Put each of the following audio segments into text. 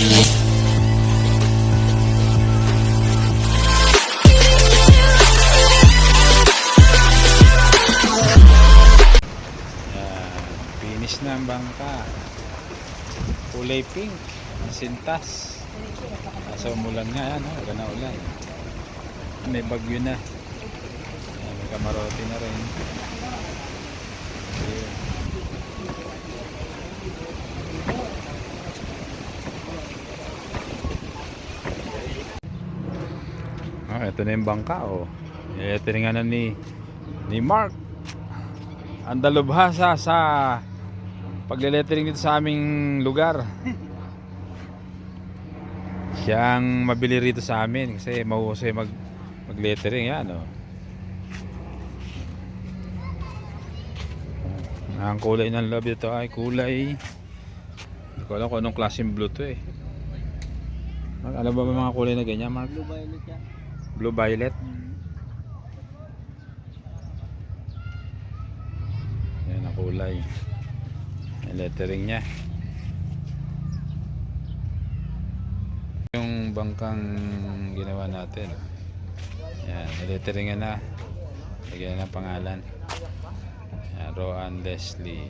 Finish na ang bangka. Kulay pink. Sintas. Kaso umulan nga yan. Wala na ulan. May bagyo na. May kamarote na rin. Ah, ito na yung bangka oh. Ito nga na ni ni Mark ang dalubhasa sa paglelettering dito sa aming lugar. Siyang mabili rito sa amin kasi mahusay mag mag-lettering yan oh. Ang kulay ng love dito ay kulay Hindi ko alam kung anong klaseng blue to eh. Mark, alam ba ba mga kulay na ganyan, Mark? Blue violet yan. Blue violet. Yan ang kulay. Yung lettering niya. Yung bangkang ginawa natin. Yan, lettering na. Lagyan na ng pangalan. Yan, Roan Leslie.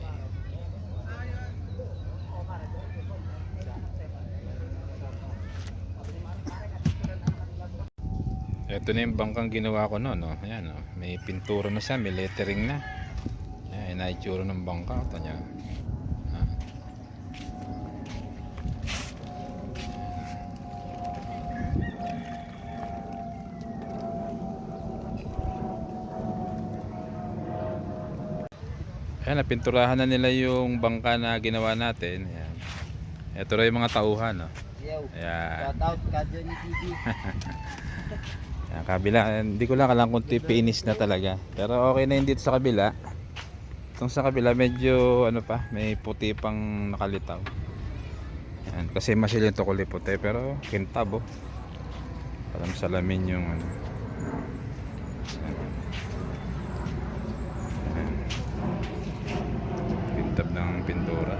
Ito na yung bangkang ginawa ko noon, no? Ayan, no? May pintura na siya, may lettering na. Ayan, inaitsura ng bangka. Ito niya. Ah. Ayan, napinturahan na nila yung bangka na ginawa natin. Ayan. Ito rin yung mga tauhan, no? Yo. Ayan. Shout out ka Johnny TV. Yan, kabila, hindi ko lang alam kung pinis na talaga. Pero okay na yun dito sa kabila. Itong sa kabila medyo ano pa, may puti pang nakalitaw. Yan, kasi masil yung tukuli puti pero kintab oh. Parang salamin yung ano. Yan. Kintab ng pintura.